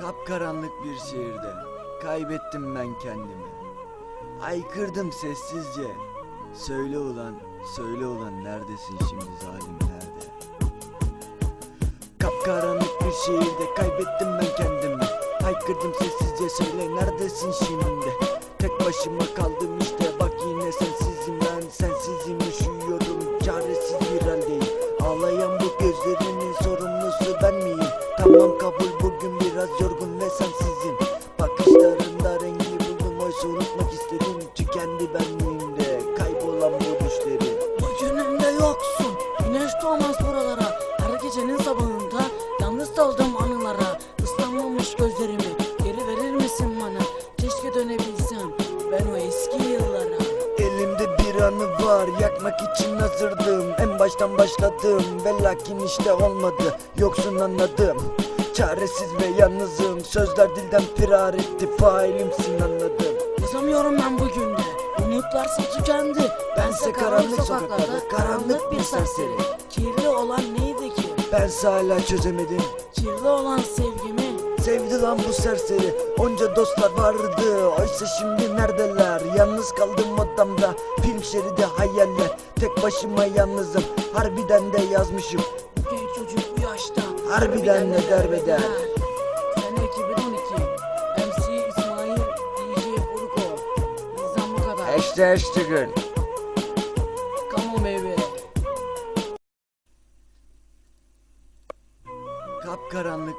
Kapkaranlık bir şehirde kaybettim ben kendimi. Haykırdım sessizce. Söyle ulan, söyle ulan neredesin şimdi zalim nerede? Kapkaranlık bir şehirde kaybettim ben kendimi. Haykırdım sessizce söyle neredesin şimdi? Tek başıma kaldım işte ve sensizim. Bakışlarında rengi buldum oysa unutmak istedim. Tükendi benliğimde kaybolan bu düşlerim. Bugünümde yoksun. Güneş doğmaz buralara Her gecenin sabahında Yalnız daldım anılara. Islanmamış gözlerimi Geri verir misin bana? Keşke dönebilsem Ben o eski yıllara. Elimde bir anı var yakmak için hazırdım. En baştan başladım ve lakin işte olmadı. Yoksun anladım Çaresiz ve yalnızım. Sözler dilden firar etti. Failimsin anladım. Yazamıyorum ben bugün de. Umutlarsa tükendi Bense karanlık sokaklarda karanlık bir serseri. Kirli olan neydi ki? Bense hala çözemedim. Kirli olan sevgimi. Sevdi lan bu serseri. Onca dostlar vardı. Oysa şimdi neredeler? Yalnız kaldım odamda. Film şeridi hayaller. Tek başıma yalnızım. Harbiden de yazmışım. Genç çocuk bu yaşta harbiden ne derbeder. Sene 2012 MC İsmail DJ Urko Bizden bu kadar. Hashtag hashtag'ın. Come on baby. Kapkaranlık